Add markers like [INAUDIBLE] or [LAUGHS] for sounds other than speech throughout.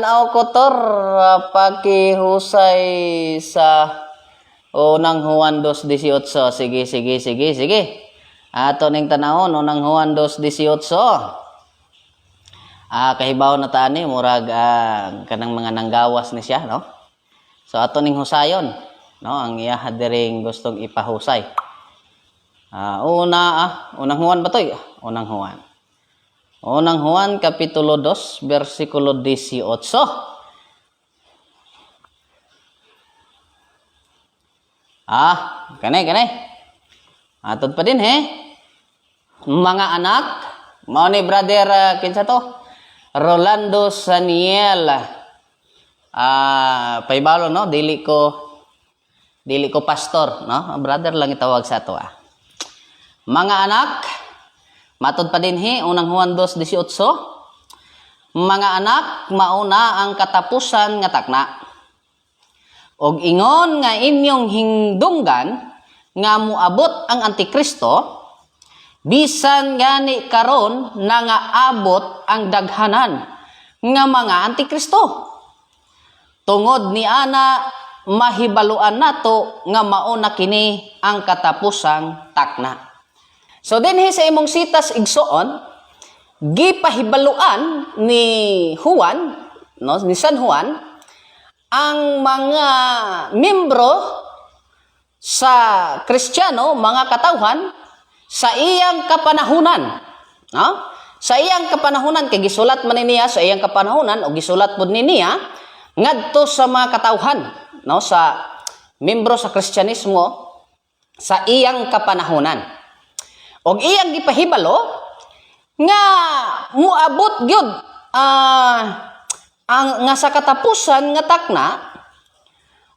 Tanaw ko tor ah, pakihusay sa unang Juan 2.18. Sige, sige, sige, sige. Ato ning tanahon, unang Juan 2.18. Ah, kahibaw na tani, murag ah, kanang mga nanggawas ni siya, no? So ato ning husayon, no? Ang iya hadiring gustong ipahusay. Ah, una, ah, unang Juan ba to? Unang Juan. Unang Juan, Kapitulo 2, versikulo 18. Ah, kanay, kanay. Atod pa din, he. Mga anak, mao ni brother, ah, kinsa to? Rolando Saniel. Ah, paibalo, no? Dili ko, dili ko pastor, no? Brother lang itawag sa to, ah. Mga anak, Matod pa din hi, unang Juan 2.18. Mga anak, mauna ang katapusan nga takna. Og ingon nga inyong hingdunggan nga muabot ang Antikristo, bisan gani karon na nga abot ang daghanan nga mga Antikristo. Tungod ni ana mahibaluan nato nga mauna kini ang katapusang takna. So dinhi sa imong sitas igsoon, gipahibaluan ni Juan, no, ni San Juan ang mga membro sa Kristiyano, mga katawhan sa iyang kapanahunan, no? Sa iyang kapanahunan kay gisulat man niya sa iyang kapanahunan o gisulat pud ni niya ngadto sa mga katawhan, no, sa membro sa Kristyanismo sa iyang kapanahunan. Og iyang gipahibalo nga muabot gyud ah, ang nga sa katapusan nga takna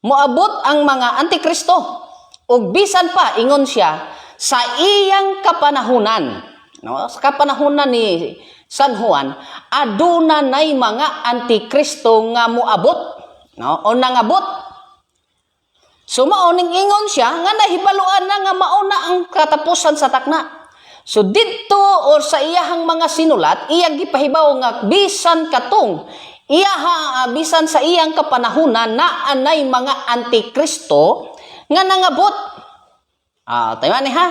muabot ang mga antikristo. Ug bisan pa ingon siya sa iyang kapanahunan no sa kapanahunan ni San Juan aduna nay mga antikristo nga muabot no o nangabot So mauning ingon siya nga nahibaluan na nga mauna ang katapusan sa takna. So didto or sa iyahang mga sinulat, iya gipahibaw nga bisan katong iyaha bisan sa iyang kapanahunan na anay mga antikristo nga nangabot. Ah, tayo ni ha.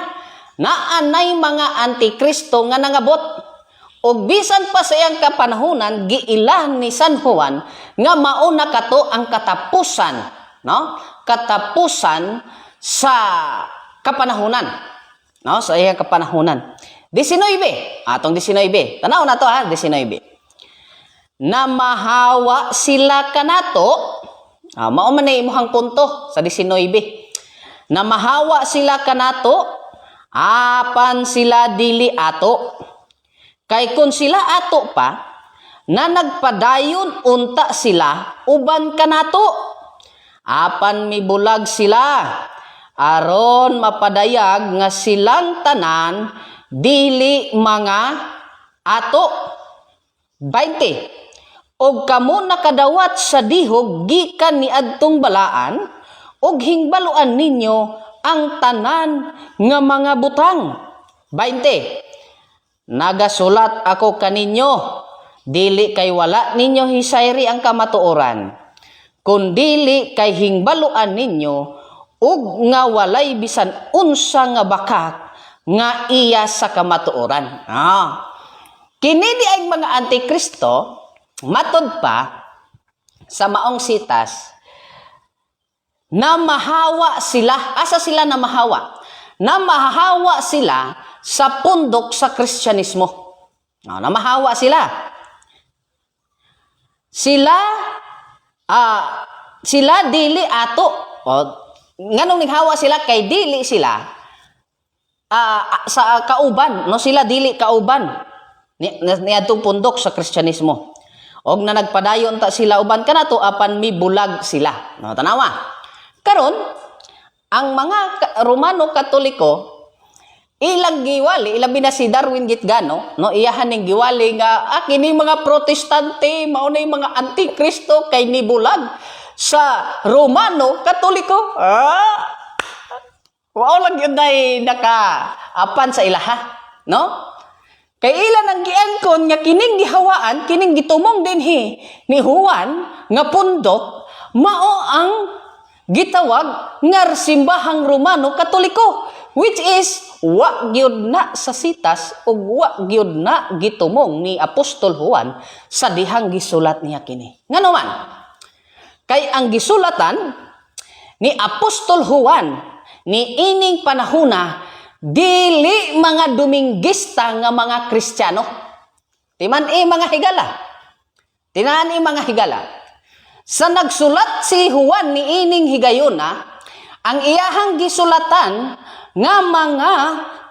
Na anay mga antikristo nga nangabot. Og bisan pa sa iyang kapanahunan giilan ni San Juan nga mauna kato ang katapusan, no? Katapusan sa kapanahunan. No? Sa iyang kapanahunan. 19. Atong 19. Tanaw na to ha, 19. Na mahawa sila kanato. Ah, mao man na imuhang punto sa 19. Na mahawa sila kanato apan sila dili ato. Kay kung sila ato pa, na nagpadayon unta sila, uban kanato. Apan mibulag sila, aron mapadayag nga silang tanan, dili mga ato. 20. Og kamo nakadawat sa dihog gikan ni adtong balaan, og hingbaluan ninyo ang tanan nga mga butang. 20. Nagasulat ako kaninyo, dili kay wala ninyo hisayri ang kamatuoran. Kung dili kay hingbaluan ninyo, ug nga walay bisan unsa nga bakak nga iya sa kamatuoran. Ah. Kini di ay mga antikristo, matod pa sa maong sitas, na mahawa sila, asa sila na mahawa? Na mahawa sila sa pundok sa Kristyanismo. No, na mahawa sila. Sila ah sila dili ato. O, nganong nighawa sila kay dili sila ah, sa kauban, no sila dili kauban ni niadtong pundok sa Kristyanismo. Og na nagpadayon ta sila uban kanato apan mibulag sila. No tanawa. Karon ang mga Romano Katoliko ilang giwali ilabi na si Darwin Gitgano no? Iyahan ning giwali nga ah, kini mga protestante mao na yung mga antikristo kay nibulag sa Romano Katoliko. Ah! Wow lang yun ay naka apan sa ilaha, no? Kay ilan ang giangkon nga kining gihawaan, kining gitumong dinhi ni Juan nga pundok mao ang gitawag nga simbahang Romano Katoliko which is wa gyud na sa sitas ug wa gyud na gitumong ni Apostol Juan sa dihang gisulat niya kini. Ngano man? Kay ang gisulatan ni Apostol Juan ni ining panahuna dili mga Dominguista nga mga Kristiyano. Timan e mga higala. Tinan e mga higala. Sa nagsulat si Juan ni ining higayuna, ang iyahang gisulatan nga mga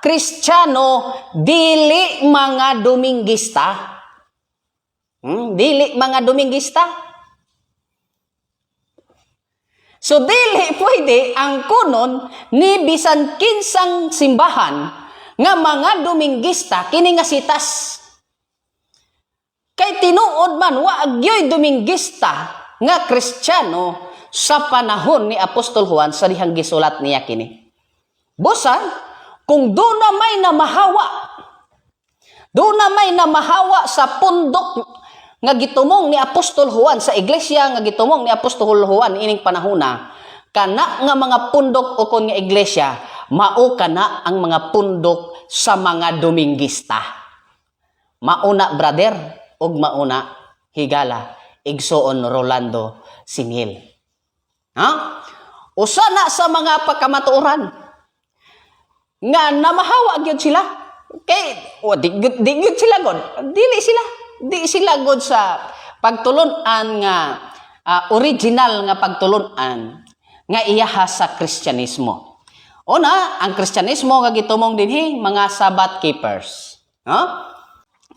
Kristiyano dili mga Dominguista. Hmm, dili mga Dominguista. So dili pwede ang kunon ni bisan kinsang simbahan nga mga Dominguista kini nga sitas. Kay tinuod man wa agyoy Dominguista nga Kristiyano sa panahon ni Apostol Juan sa dihang gisulat niya kini. Busan, kung doon na may namahawa, doon na may namahawa sa pundok nga gitumong ni Apostol Juan sa iglesia nga gitumong ni Apostol Juan ining panahona kana nga mga pundok o kon nga iglesia mao kana ang mga pundok sa mga Dominguista. Mauna brother ug mauna higala igsoon Rolando Singil. Ha? Usa na sa mga pagkamatuoran nga namahawa gyud sila. Kay o di, gyud- di gyud sila god. Dili sila. Di sila god sa pagtulunan nga ah, original nga pagtulunan nga iyaha sa Kristyanismo. Una, ang Kristyanismo nga gitumong dinhi mga Sabbath keepers. No?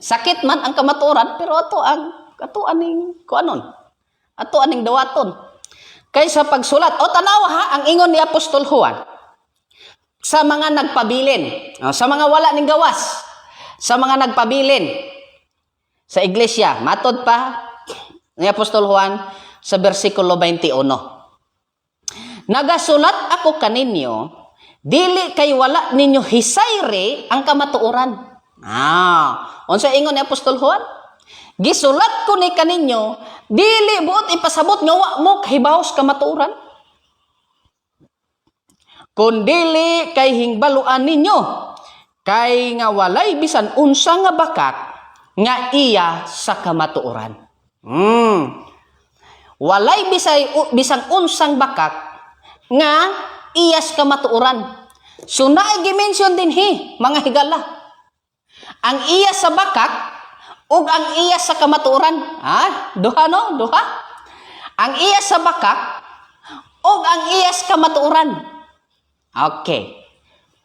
Sakit man ang kamatuoran pero ato ang ato aning kuanon. Ato aning dawaton. Kay sa pagsulat o tanawa ha ang ingon ni Apostol Juan sa mga nagpabilin, o, sa mga wala ning gawas, sa mga nagpabilin sa iglesia. Matod pa ni Apostol Juan sa bersikulo 21. Nagasulat ako kaninyo, dili kay wala ninyo hisayre ang kamatuoran. Ah, unsa ingon ni Apostol Juan? Gisulat ko ni kaninyo, dili buot ipasabot nga wa mo kahibaw sa kamatuoran. Kundili kay hingbaluan ninyo, kay nga walay bisan unsa nga bakak nga iya sa kamatuoran. Hmm. Walay bisay bisang unsang bakak nga iyas kamatuoran. So naay gimension din hi mga higala. Ang iya sa bakak ug ang iya sa kamatuoran. Ha? Duha no? Duha? Ang iya sa bakak ug ang iya sa kamatuoran. Okay.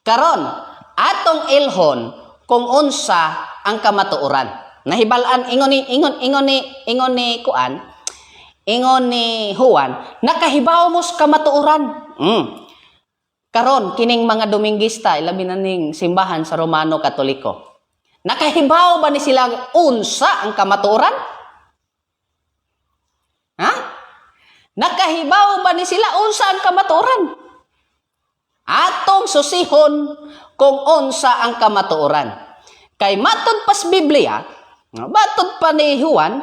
Karon, atong ilhon kung unsa ang kamatuoran. Nahibalan ingon ni ingon ingon ni ingon ni kuan ingon ni Juan nakahibaw mo sa kamatuoran. Mm. Karon kining mga Dominguista ilabi na ning simbahan sa Romano Katoliko. Nakahibaw ba ni sila unsa ang kamatuoran? Ha? Nakahibaw ba ni sila unsa ang kamatuoran? Atong susihon kung unsa ang kamatuoran. Kay matod pas Biblia, matod pa ni Juan,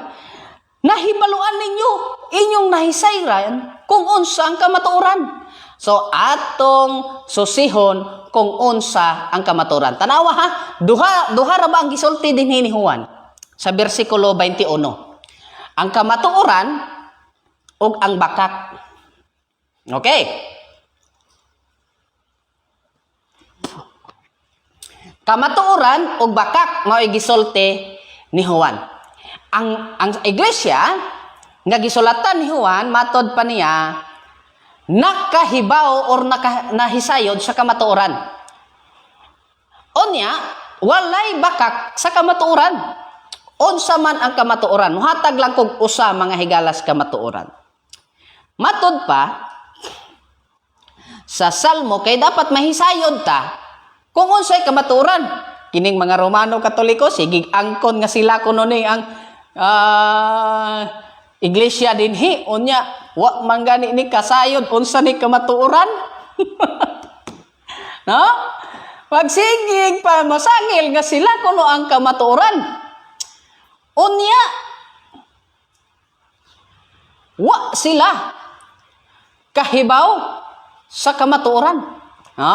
nahibaluan ninyo inyong nahisayran kung unsa ang kamatuoran. So atong susihon kung unsa ang kamatuoran. Tanawa ha, duha duha ra ba ang gisulti din ni Juan sa bersikulo 21. Ang kamatuoran ug ang bakak. Okay? Kamatuoran o bakak mao gisulti ni Juan. Ang ang iglesia nga gisulatan ni Juan matod pa niya nakahibaw or naka, nahisayod sa kamatuoran. Onya, walay bakak sa kamatuoran. Unsa man ang kamatuoran, muhatag lang kog usa mga higalas kamatuoran. Matod pa sa Salmo kay dapat mahisayod ta kung unsay kamaturan kining mga Romano Katoliko sige angkon nga sila kuno ni ang ah, iglesia dinhi unya wa man gani ni kasayod unsa ni kamatuoran [LAUGHS] no Magsigig pa masangil nga sila kuno ang kamatuoran. Unya, wa sila kahibaw sa kamatuoran. Ha?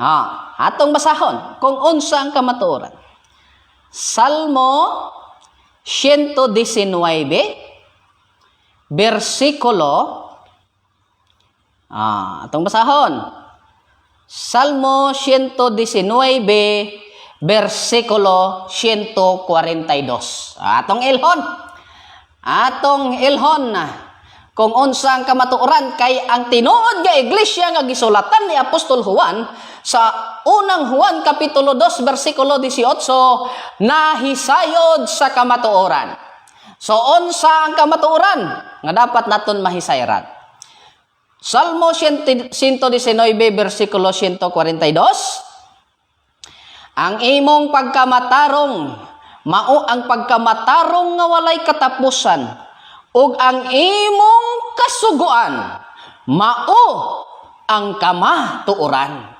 Ha, atong basahon kung unsa ang kamatuoran. Salmo 119 versikulo Ah, atong basahon. Salmo 119 versikulo 142. Atong ilhon. Atong ilhon na kung unsa ang kamatuoran kay ang tinuod nga iglesia nga gisulatan ni Apostol Juan sa unang Juan kapitulo 2 bersikulo 18 nahisayod sa kamatuoran. So unsa ang kamatuoran nga dapat naton mahisayran? Salmo 119 bersikulo 142 Ang imong pagkamatarong mao ang pagkamatarong nga walay katapusan ug ang imong kasuguan mao ang kamatuoran.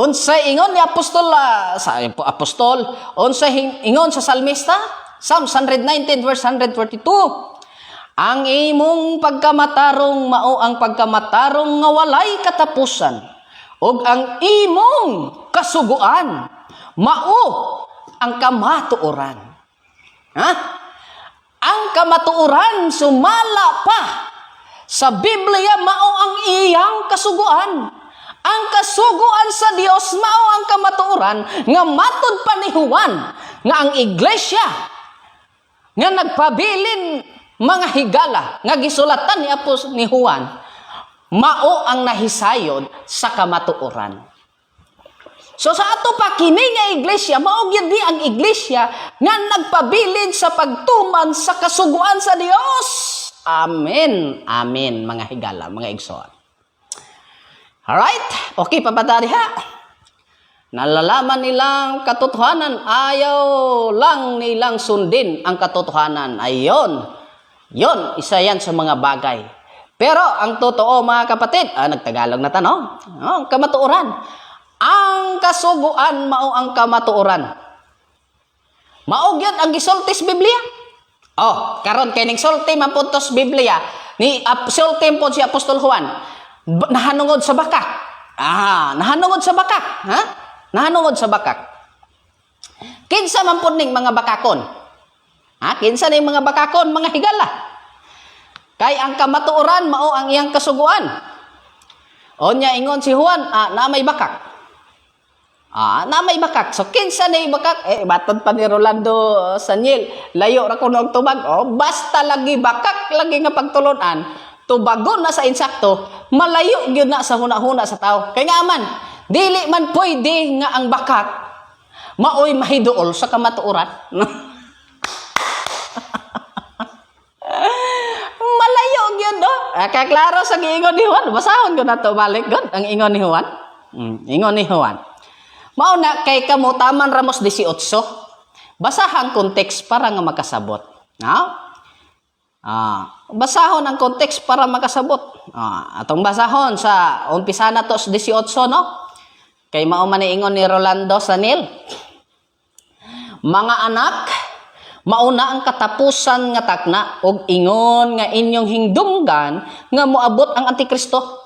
Unsa ingon ni apostol ah, sa apostol, unsa ingon sa salmista? Psalm 119 verse 142. Ang imong pagkamatarong mao ang pagkamatarong nga walay katapusan ug ang imong kasuguan mao ang kamatuoran. Ha? Ang kamatuoran sumala pa sa Biblia mao ang iyang kasuguan. Ang kasuguan sa Dios mao ang kamatuoran nga matud pa ni Juan nga ang iglesia nga nagpabilin mga higala nga gisulatan ni Apos ni Juan mao ang nahisayod sa kamatuoran. So sa ato pa kini nga iglesia mao gyud ang iglesia nga nagpabilin sa pagtuman sa kasuguan sa Dios. Amen. Amen mga higala, mga igsoon. Alright, okay pa ba tayo ha? Nalalaman nilang katotohanan, ayaw lang nilang sundin ang katotohanan. Ayon, yon, isa yan sa mga bagay. Pero ang totoo mga kapatid, ah, nagtagalog na tanong, oh, kamatuoran. Ang kasuguan mao ang kamatuoran. Mao gyud ang gisultis Biblia. Oh, karon kay ning sulti man puntos Biblia ni ap sulti po si Apostol Juan. Nahanungod sa bakak. Ah, nahanungod sa bakak, ha? Nahanungod sa bakak. Kinsa man pud ning mga bakakon? Ha? Kinsa ning mga bakakon, mga higala? Kay ang kamatuoran mao ang iyang kasuguan. Onya ingon si Juan, ah, na may bakak. Ah, na may bakak. So, kinsa na bakak? Eh, batod pa ni Rolando uh. Layo ra ko og tubag. Oh, basta lagi bakak, lagi nga pagtulunan. Tubagon na sa insakto, malayo gyud na sa huna-huna sa tao. Kay nga man, dili man pwede nga ang bakak maoy mahiduol sa kamatuoran. [LAUGHS] Malayo gyud no. Ah, klaro sa giingon ni Juan. Basahon ko na to balik gud ang ingon ni Juan. Mm, ingon ni Juan. Mao na kay kamo taman Ramos 18. Basahan konteks para nga makasabot. No? Ah, basahon ang konteks para makasabot. Ah, atong basahon sa umpisa na to sa 18 no. Kay mao man ingon ni Rolando Sanil. Mga anak, mauna ang katapusan nga takna og ingon nga inyong hingdunggan nga moabot ang antikristo.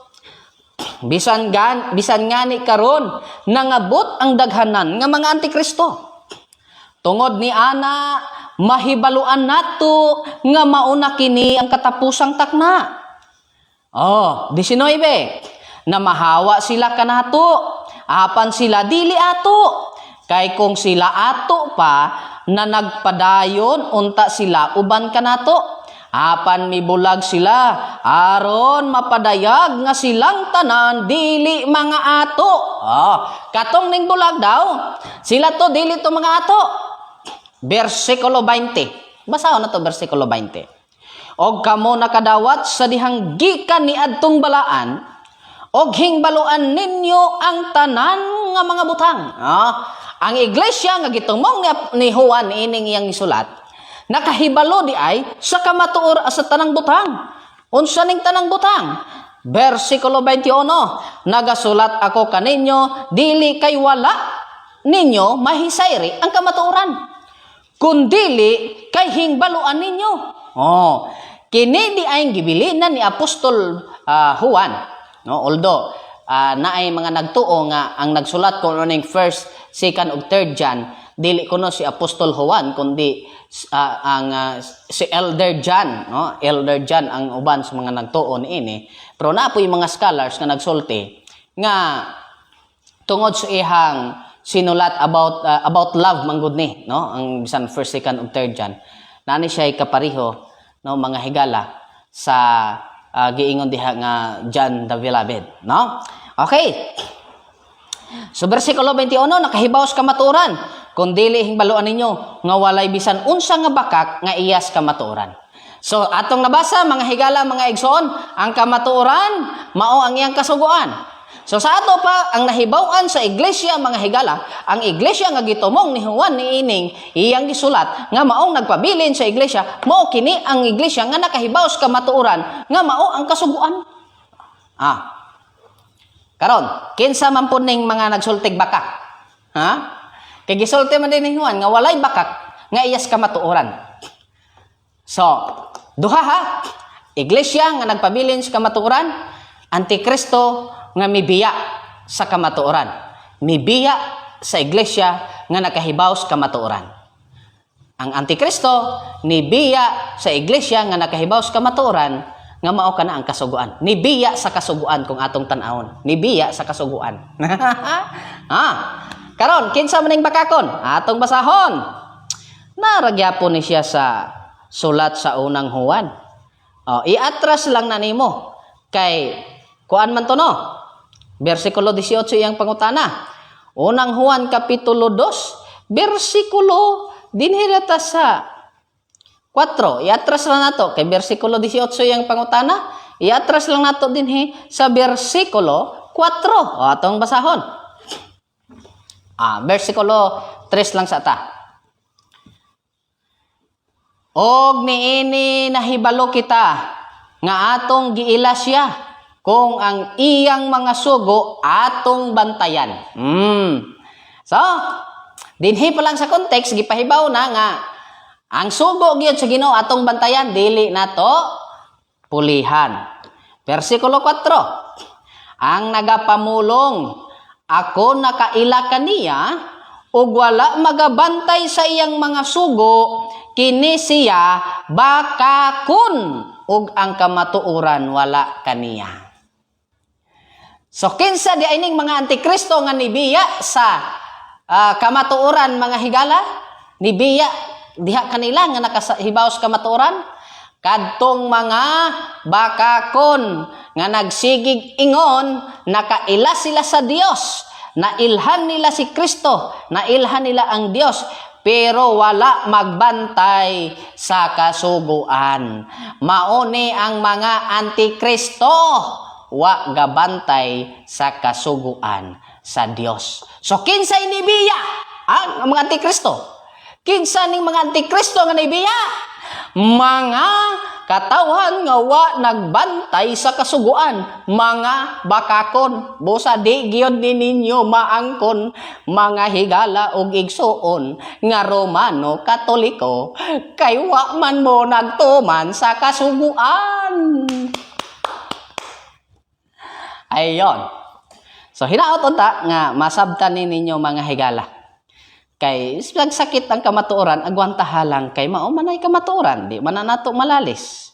Bisan gan, bisan ngani karon nangabot ang daghanan nga mga antikristo. Tungod ni ana mahibaluan nato nga mauna kini ang katapusang takna. Oh, 19. Na mahawa sila kanato, apan sila dili ato. Kay kung sila ato pa na nagpadayon unta sila uban kanato. Apan mibulag sila aron mapadayag nga silang tanan dili mga ato. Oh, katong ning bulag daw. Sila to dili to mga ato. Versikulo 20. Basahon na to versikulo 20. Og kamo nakadawat sa dihang gikan ni adtong balaan og hingbaluan ninyo ang tanan nga mga butang. Ah, ang iglesia nga gitumong ni Juan ining iyang isulat, nakahibalo di ay sa kamatuor sa tanang butang. Unsa ning tanang butang? Versikulo 21, Nagasulat ako kaninyo, dili kay wala ninyo mahisayri ang kamatuoran. Kundili kay hingbaluan ninyo. Oh, kini di ay gibilinan ni Apostol ah, Juan. No, although ah, naay mga nagtuo nga ang nagsulat ko ning first, second ug third John, dili kuno si Apostol Juan kundi ah, ang ah, si Elder John, no? Elder John ang uban sa mga nagtuo niini. Pero naapoy mga scholars nga nagsulti nga tungod sa ihang sinulat about uh, about love manggod ni no? Ang bisan first second ug third John. Nani siya kapareho no? Mga higala sa uh, giingon diha nga John the Beloved no? Okay. So bersikulo 21 nakahibaw sa kamaturan kung dili hingbaluan ninyo nga walay bisan unsa nga bakak nga iyas kamaturan. So atong nabasa mga higala mga igsoon ang kamaturan mao ang iyang kasuguan. So sa ato pa ang nahibaw-an sa iglesia mga higala, ang iglesia nga gitumong ni Juan ni ining iyang gisulat nga maong nagpabilin sa iglesia, mao kini ang iglesia nga nakahibaw sa kamatuoran nga mao ang kasuguan. Ah, Karon, kinsa man po ning mga nagsultig bakak? Ha? Kay gisulti man din ni Juan nga walay bakak nga iyas kamatuoran. So, duha ha. Iglesia nga nagpabilin sa kamatuoran, antikristo nga mibiya sa kamatuoran. Mibiya sa iglesia nga nakahibaw sa kamatuoran. Ang antikristo nibiya sa iglesia nga nakahibaw sa kamatuoran nga mao kana ang kasuguan. Nibiya sa kasuguan kung atong tan-awon. Nibiya sa kasuguan. [LAUGHS] ah. Karon kinsa man ning bakakon? Atong basahon. Naragyapon ni siya sa sulat sa unang Juan. Oh, iatras lang na nimo kay kuan man to no. Bersikulo 18 iyang pangutana. Unang Juan kapitulo 2, bersikulo dinhirata sa 4. Iatras lang nato kay bersikulo 18 yung pangutana. Iatras lang nato din he sa bersikulo 4. O atong basahon. Ah, bersikulo 3 lang sa ta. Og niini nahibalo kita nga atong giila siya kung ang iyang mga sugo atong bantayan. Mm. So, dinhi pa lang sa context gipahibaw na nga ang sugo gyud sa Ginoo atong bantayan dili nato pulihan. Versikulo 4. Ang nagapamulong ako nakaila kaniya ug wala magabantay sa iyang mga sugo kini siya bakakun ug ang kamatuoran wala kaniya. So kinsa di ining mga antikristo nga nibiya sa ah, kamatuoran mga higala? Nibiya diha kanila nga nakahibaw sa kamatuoran? Kadtong mga bakakon nga nagsigig ingon nakaila sila sa Dios. Nailhan nila si Kristo, nailhan nila ang Dios, pero wala magbantay sa kasuguan. Mauni ang mga antikristo wa gabantay sa kasuguan sa Dios. So kinsa inibiya ang mga antikristo? Kinsa ning mga antikristo nga nibiya? Mga katawhan nga wa nagbantay sa kasuguan, mga bakakon, busa di gyud ni ninyo maangkon, mga higala ug igsuon nga Romano Katoliko, kay wa man mo nagtuman sa kasuguan. Ayon. So hinaot unta nga masabtan ni ninyo mga higala. Kay nagsakit ang kamatuoran, agwanta halang kay mao manay kamatuoran, di man na nato malalis.